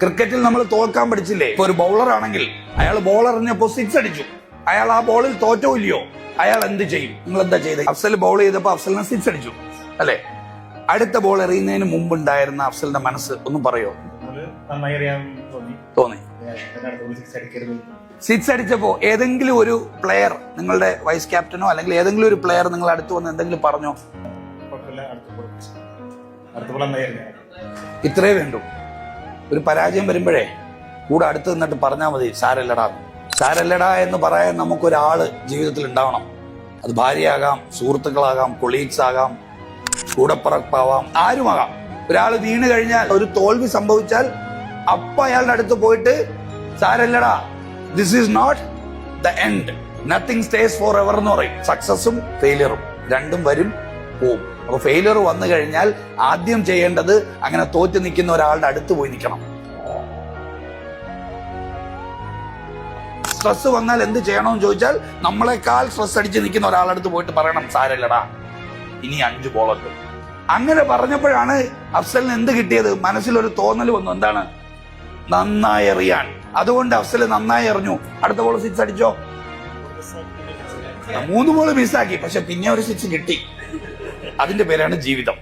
ക്രിക്കറ്റിൽ നമ്മൾ തോൽക്കാൻ പഠിച്ചില്ലേ? ഇപ്പൊ ഒരു ബൗളർ ആണെങ്കിൽ അയാൾ ബോൾ എറിഞ്ഞപ്പോ സിക്സ് അടിച്ചു. അയാൾ ആ ബോളിൽ തോറ്റോ ഇല്ലയോ? അയാൾ എന്ത് ചെയ്യും? നിങ്ങൾ എന്താ ചെയ്തത് അഫ്സൽ ബോൾ ചെയ്തപ്പോ അഫ്സലിനെ സിക്സ് അടിച്ചു. അല്ലെ? അടുത്ത ബോൾ എറിയുന്നതിന് മുമ്പ് ഉണ്ടായിരുന്ന അഫ്സലിന്റെ മനസ്സ് ഒന്നും പറയോ? തോന്നി. സിക്സ് അടിച്ചപ്പോ ഏതെങ്കിലും ഒരു പ്ലെയർ നിങ്ങളുടെ വൈസ് ക്യാപ്റ്റനോ അല്ലെങ്കിൽ ഏതെങ്കിലും ഒരു പ്ലെയർ നിങ്ങൾ അടുത്ത് വന്ന് എന്തെങ്കിലും പറഞ്ഞോ? ഇത്രേ വേണ്ടു. ഒരു പരാജയം വരുമ്പോഴേ കൂടെ അടുത്ത് നിന്നിട്ട് പറഞ്ഞാൽ മതി സാരല്ലടാ. സാരല്ലടാ എന്ന് പറയാൻ നമുക്കൊരാൾ ജീവിതത്തിൽ ഉണ്ടാവണം. അത് ഭാര്യയാകാം സുഹൃത്തുക്കളാകാം കൊളീഗ്സ് ആകാം കൂടപ്പറപ്പാവാം ആരുമാകാം. ഒരാൾ വീണ് കഴിഞ്ഞാൽ ഒരു തോൽവി സംഭവിച്ചാൽ അപ്പ അയാളുടെ അടുത്ത് പോയിട്ട് സാരല്ലടാ this is not the end nothing stays forever ever എന്ന് പറയും. സക്സസും ഫെയിലിയറും രണ്ടും വരും. പോവും. അപ്പൊ ഫെയിലിയർ വന്നു കഴിഞ്ഞാൽ ആദ്യം ചെയ്യേണ്ടത് അങ്ങനെ തോറ്റു നിൽക്കുന്ന ഒരാളുടെ അടുത്ത് പോയി നിൽക്കണം. സ്ട്രെസ് വന്നാൽ എന്ത് ചെയ്യണമെന്ന് ചോദിച്ചാൽ നമ്മളെക്കാൾ സ്ട്രെസ് അടിച്ച് നിൽക്കുന്ന ഒരാളുടെ അടുത്ത് പോയിട്ട് പറയണം സാരല്ലടാ ഇനി അഞ്ച് ബോളുണ്ട് അങ്ങനെ പറഞ്ഞപ്പോഴാണ് അഫ്സലിന് എന്ത് കിട്ടിയത്? മനസ്സിലൊരു തോന്നൽ വന്നു. എന്താണ്? നന്നായി അറിയാൻ അതുകൊണ്ട് അഫ്സൽ നന്നായി എറിഞ്ഞു. അടുത്ത ബോൾ സിക്സ് അടിച്ചോ? മൂന്ന് ബോൾ മിസ്സാക്കി പക്ഷെ പിന്നെ ഒരു സിക്സ് കിട്ടി. അതിന്റെ പേരാണ് ജീവിതം.